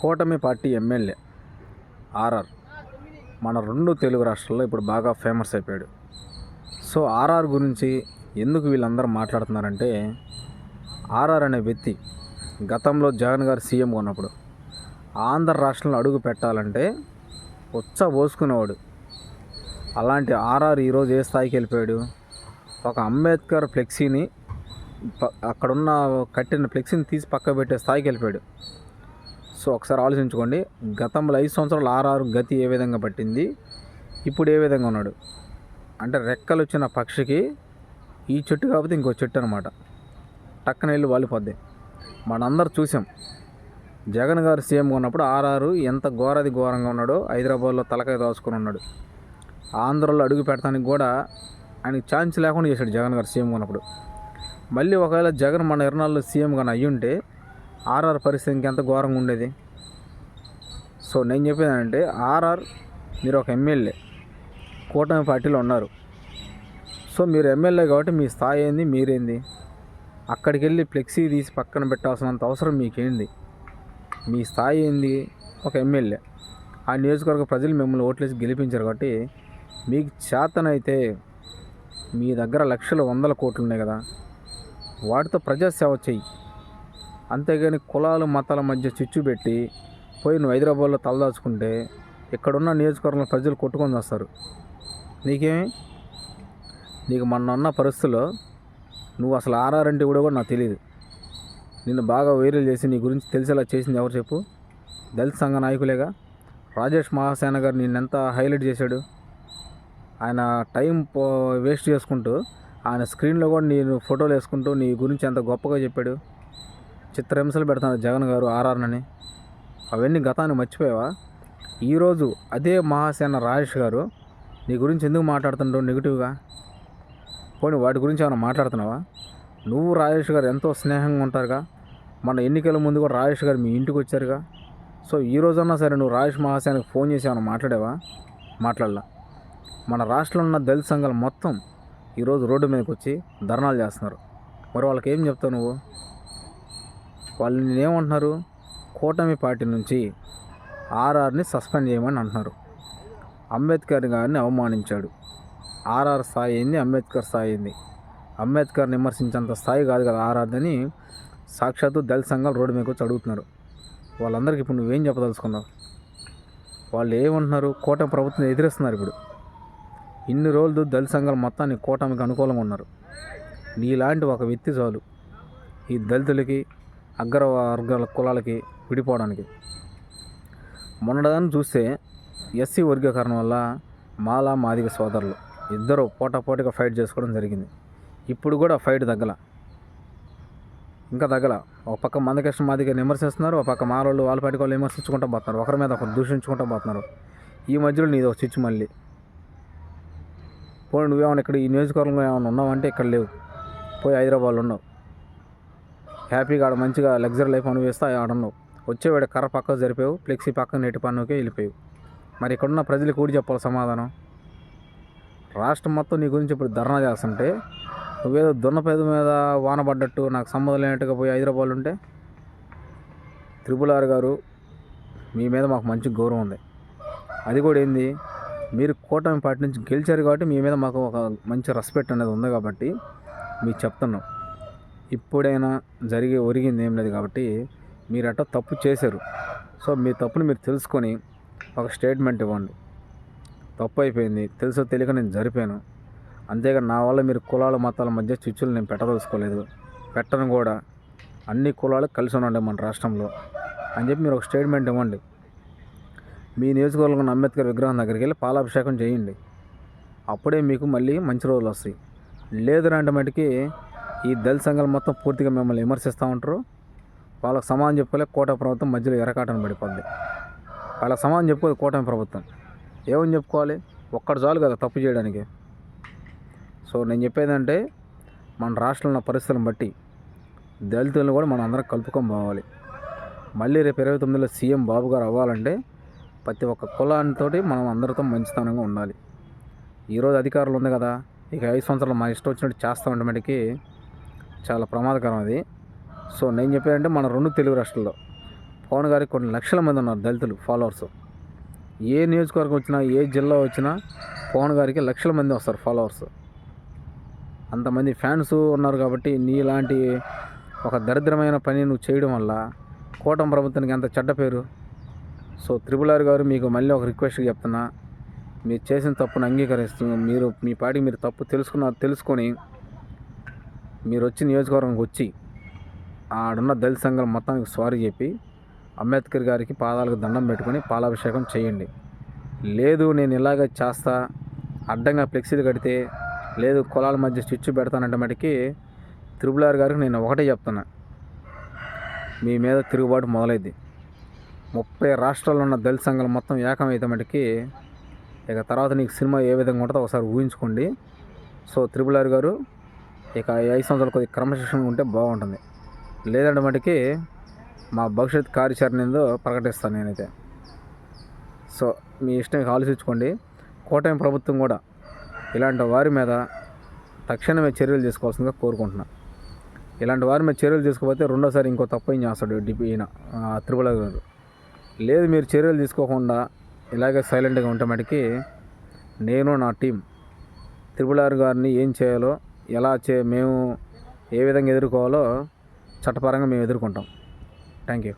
కూటమి party MLA RR. మన రెండు తెలుగు రాష్ట్రాల్లో ఇప్పుడు బాగా ఫేమస్ అయిపోయాడు. సో ఆర్ఆర్ గురించి ఎందుకు వీళ్ళందరూ మాట్లాడుతున్నారంటే ఆర్ఆర్ అనే వ్యక్తి గతంలో జగన్ గారు సీఎం ఉన్నప్పుడు ఆంధ్ర రాష్ట్రంలో అడుగు పెట్టాలంటే ఉచ్చ పోసుకునేవాడు అలాంటి ఆర్ఆర్ ఈరోజు ఏ స్థాయికి వెళ్ళిపోయాడు? ఒక అంబేద్కర్ ఫ్లెక్సీని అక్కడున్న కట్టిన ఫ్లెక్సీని తీసి పక్క పెట్టే స్థాయికి వెళ్ళిపోయాడు. సో ఒకసారి ఆలోచించుకోండి. గతంలో ఐదు సంవత్సరాలు ఆర్ఆర్ గతి ఏ విధంగా పట్టింది? ఇప్పుడు ఏ విధంగా ఉన్నాడు? అంటే రెక్కలు వచ్చిన పక్షికి ఈ చెట్టు కాకపోతే ఇంకో చెట్టు అనమాట టక్కన వెళ్ళి వాలిపోద్ది. మనందరూ చూసాం. జగన్ గారు సీఎంగా ఉన్నప్పుడు ఆర్ఆర్ ఎంత ఘోరది ఘోరంగా ఉన్నాడో హైదరాబాద్లో తలకాయ దాచుకుని ఉన్నాడు. ఆంధ్రలో అడుగు పెట్టడానికి కూడా ఆయనకి ఛాన్స్ లేకుండా చేశాడు జగన్ గారు సీఎంగా ఉన్నప్పుడు. మళ్ళీ ఒకవేళ జగన్ మన ఇరనాళ్ళు సీఎం కానీ అయ్యి ఉంటే ఆర్ఆర్ పరిస్థితి ఇంకెంత ఘోరంగా ఉండేది? సో నేను చెప్పేది ఏంటంటే ఆర్ఆర్ మీరు ఒక ఎమ్మెల్యే కూటమి పార్టీలో ఉన్నారు. సో మీరు ఎమ్మెల్యే కాబట్టి మీ స్థాయి ఏంది? మీరేంది? అక్కడికి వెళ్ళి ఫ్లెక్సీ తీసి పక్కన పెట్టాల్సినంత అవసరం మీకేంది? మీ స్థాయి ఏంది? ఒక ఎమ్మెల్యే. ఆ నియోజకవర్గ ప్రజలు మిమ్మల్ని ఓట్లేసి గెలిపించారు కాబట్టి మీకు చేతనైతే మీ దగ్గర లక్షల వందల కోట్లు ఉన్నాయి కదా. వాటితో ప్రజాసేవ చెయ్యి. అంతేగాని కులాలు మతాల మధ్య చిచ్చు పెట్టి పోయి నువ్వు హైదరాబాద్లో తలదాచుకుంటే ఇక్కడున్న నియోజకవర్గంలో ప్రజలు కొట్టుకొని వస్తారు. నీకేమి? నీకు మొన్న ఉన్న పరిస్థితుల్లో నువ్వు అసలు ఆర్ఆర్ అంటే కూడా కూడా నాకు తెలియదు నిన్ను బాగా వైరల్ చేసి నీ గురించి తెలిసేలా చేసింది ఎవరు చెప్పు? దళిత సంఘ నాయకులేగా? రాజేష్ మహాసేన గారు నిన్నెంత హైలైట్ చేశాడు? ఆయన టైం పో వేస్ట్ చేసుకుంటూ ఆయన స్క్రీన్లో కూడా నేను ఫోటోలు వేసుకుంటూ నీ గురించి ఎంత గొప్పగా చెప్పాడు? చిత్రహింసలు పెడుతున్నారు జగన్ గారు ఆర్ఆర్నని అవన్నీ గతాన్ని మర్చిపోయావా? ఈరోజు అదే మహాసేన రాజేష్ గారు నీ గురించి ఎందుకు మాట్లాడుతుంటావు నెగిటివ్గా? పోనీ వాటి గురించి ఏమైనా మాట్లాడుతున్నావా? నువ్వు రాజేష్ గారు ఎంతో స్నేహంగా ఉంటారుగా. మన ఎన్నికల ముందు కూడా రాజేష్ గారు మీ ఇంటికి వచ్చారుగా. సో ఈ రోజన్నా సరే నువ్వు రాజేష్ మహాసేనకి ఫోన్ చేసి ఏమైనా మాట్లాడావా? మాట్లాడలా. మన రాష్ట్రంలో ఉన్న దళిత సంఘాలు మొత్తం ఈరోజు రోడ్డు మీదకి వచ్చి ధర్నాలు చేస్తున్నారు. మరి వాళ్ళకి ఏం చెప్తావు నువ్వు? వాళ్ళు నేనేమంటున్నారు? కూటమి పార్టీ నుంచి ఆర్ఆర్ని సస్పెండ్ చేయమని అంటున్నారు. అంబేద్కర్ గారిని అవమానించాడు. ఆర్ఆర్ స్థాయి అయింది అంబేద్కర్ స్థాయి అయింది. అంబేద్కర్ విమర్శించేంత స్థాయి కాదు కదా ఆర్ఆర్ అని సాక్షాత్తు దళిత సంఘాలు రోడ్డు మీకు వచ్చి అడుగుతున్నారు. వాళ్ళందరికీ ఇప్పుడు నువ్వేం చెప్పదలుచుకున్నావు? వాళ్ళు ఏమంటున్నారు? కూటమి ప్రభుత్వం ఎదిరిస్తున్నారు ఇప్పుడు. ఇన్ని రోజులు దళిత సంఘాలు మొత్తాన్ని కూటమికి అనుకూలంగా ఉన్నారు. నీలాంటి ఒక వ్యక్తి చాలు. ఈ దళితులకి అగ్ర వర్గాల కులాలకి విడిపోవడానికి. మొన్నటిదాన్ని చూస్తే ఎస్సీ వర్గీకరణ వల్ల మాలా మాదిగ సోదరులు ఇద్దరు పోటాపోటీగా ఫైట్ చేసుకోవడం జరిగింది. ఇప్పుడు కూడా ఫైట్ తగ్గల. ఇంకా తగ్గల. ఒక పక్క మందకృష్ణ మాదిగ విమర్శిస్తున్నారు ఒక పక్క మాలోళ్ళు వాళ్ళ పాటికి వాళ్ళు విమర్శించుకుంటూ పోతున్నారు ఒకరి మీద ఒకరు దూషించుకుంటూ పోతున్నారు. ఈ మధ్యలో నీది ఒక చిచ్చు మళ్ళీ. పోనీ నువ్వేమన్నా ఇక్కడ ఈ నియోజకవర్గంలో ఏమైనా ఉన్నావంటే ఇక్కడ లేవు. పోయి హైదరాబాద్లో ఉన్నావు. హ్యాపీగా ఆడ మంచిగా లగ్జరీ లైఫ్ అనుభవిస్తా ఆడను ఉన్నావు వచ్చేవాడు కర్ర పక్కకు జరిపావు ఫ్లెక్సీ పక్కన నెట్టి పన్నుకే వెళ్ళిపోయావు. మరి ఇక్కడున్న ప్రజలకు కూడా చెప్పాలి సమాధానం? రాష్ట్రం మొత్తం నీ గురించి ఇప్పుడు ధర్నా చేస్తుంటే నువ్వేదో దున్నపేద మీద వాన పడ్డట్టు నాకు సంబంధం లేనట్టుగా పోయి హైదరాబాద్ ఉంటే త్రిపుల్ ఆర్ గారు మీ మీద మాకు మంచి గౌరవం ఉంది. అది కూడా ఏంది? మీరు కూటమి పార్టీ నుంచి గెలిచారు కాబట్టి మీ మీద మాకు ఒక మంచి రెస్పెక్ట్ అనేది ఉంది కాబట్టి మీకు చెప్తున్నాం. ఇప్పుడైనా జరిగి ఒరిగింది ఏం లేదు కాబట్టి మీరు అట్ట తప్పు చేశారు. సో మీ తప్పుని మీరు తెలుసుకొని ఒక స్టేట్మెంట్ ఇవ్వండి. తప్పు అయిపోయింది తెలుసో తెలియక నేను జరిపాను. అంతేగా నా వల్ల మీరు కులాల మతాల మధ్య చిచ్చులు నేను పెట్టదలుచుకోలేదు. పెట్టను కూడా. అన్ని కులాలు కలిసి ఉండండి మన రాష్ట్రంలో అని చెప్పి మీరు ఒక స్టేట్మెంట్ ఇవ్వండి. మీ నియోజకవర్గం ఉన్న అంబేద్కర్ విగ్రహం దగ్గరికి వెళ్ళి పాలాభిషేకం చేయండి. అప్పుడే మీకు మళ్ళీ మంచి రోజులు వస్తాయి. లేదు రాంటి మటుకి ఈ దళిత సంఘాలు మొత్తం పూర్తిగా మిమ్మల్ని విమర్శిస్తూ ఉంటారు. వాళ్ళకి సమానం చెప్పుకోలే కోట ప్రభుత్వం మధ్యలో ఎరకాటం పడిపోద్ది. వాళ్ళకి సమానం చెప్పుకోదు కూటమి ప్రభుత్వం. ఏమని చెప్పుకోవాలి? ఒక్కడు చాలు కదా తప్పు చేయడానికి. సో నేను చెప్పేదంటే మన రాష్ట్రంలో ఉన్న పరిస్థితులను బట్టి దళితులను కూడా మనం అందరం కలుపుకొని పోవాలి. మళ్ళీ రేపు ఇరవై తొమ్మిదిలో సీఎం బాబు గారు అవ్వాలంటే ప్రతి ఒక్క కులానితోటి మనం అందరితో మంచితనంగా ఉండాలి. ఈరోజు అధికారులు ఉంది కదా ఇక ఐదు సంవత్సరాలు మా ఇష్టం వచ్చినట్టు చేస్తూ ఉండమటికి చాలా ప్రమాదకరం అది. సో నేను చెప్పేదంటే మన రెండు తెలుగు రాష్ట్రాల్లో పవన్ గారికి కొన్ని లక్షల మంది ఉన్నారు దళితులు ఫాలోవర్స్. ఏ నియోజకవర్గం వచ్చినా ఏ జిల్లా వచ్చినా పవన్ గారికి లక్షల మంది వస్తారు ఫాలోవర్స్. అంతమంది ఫ్యాన్స్ ఉన్నారు కాబట్టి నీలాంటి ఒక దరిద్రమైన పని నువ్వు చేయడం వల్ల కూటమి ప్రభుత్వానికి ఎంత చెడ్డ పేరు. సో త్రిపుల్ ఆర్ గారు మీకు మళ్ళీ ఒక రిక్వెస్ట్ చెప్తున్నా మీరు చేసిన తప్పును అంగీకరిస్తూ మీరు మీ పాటికి మీరు తప్పు తెలుసుకున్న తెలుసుకొని మీరు వచ్చి నియోజకవర్గంకి వచ్చి ఆడున్న దళిత సంఘాలు మొత్తానికి సారీ చెప్పి అంబేద్కర్ గారికి పాదాలకు దండం పెట్టుకొని పాలాభిషేకం చేయండి. లేదు నేను ఇలాగ చేస్తా అడ్డంగా ఫ్లెక్సీలు కడితే లేదు కులాల మధ్య స్విచ్ పెడతానంటే మటుకి త్రిపుల్ ఆర్ గారికి నేను ఒకటే చెప్తున్నా. మీ మీద తిరుగుబాటు మొదలైద్ది. ముప్పై రాష్ట్రాల్లో ఉన్న దళిత సంఘాలు మొత్తం ఏకమైతే మటుకి ఇక తర్వాత నీకు సినిమా ఏ విధంగా ఉంటుందో ఒకసారి ఊహించుకోండి. సో త్రిపుల్ గారు ఇక ఈ ఐదు సంవత్సరాలు కొద్దిగా క్రమశిక్షణ ఉంటే బాగుంటుంది. లేదంటే మటుకి మా భవిష్యత్ కార్యాచరణ ఏందో ప్రకటిస్తాను నేనైతే. సో మీ ఇష్టం ఆలోచించుకోండి. కూటమి ప్రభుత్వం కూడా ఇలాంటి వారి మీద తక్షణమే చర్యలు తీసుకోవాల్సిందిగా కోరుకుంటున్నా. ఇలాంటి వారి మీద చర్యలు తీసుకోకపోతే రెండోసారి ఇంకో తప్పు ఏం చేస్తాడు డిపి ఈయన త్రిపుల గారు. లేదు మీరు చర్యలు తీసుకోకుండా ఇలాగే సైలెంట్గా ఉంటే మటుకి నేను నా టీం త్రిపుల ఆర్ గారిని ఏం చేయాలో ఎలా చే మేము ఏ విధంగా ఎదుర్కోవాలో చట్టపరంగా మేము ఎదుర్కొంటాం. Thank you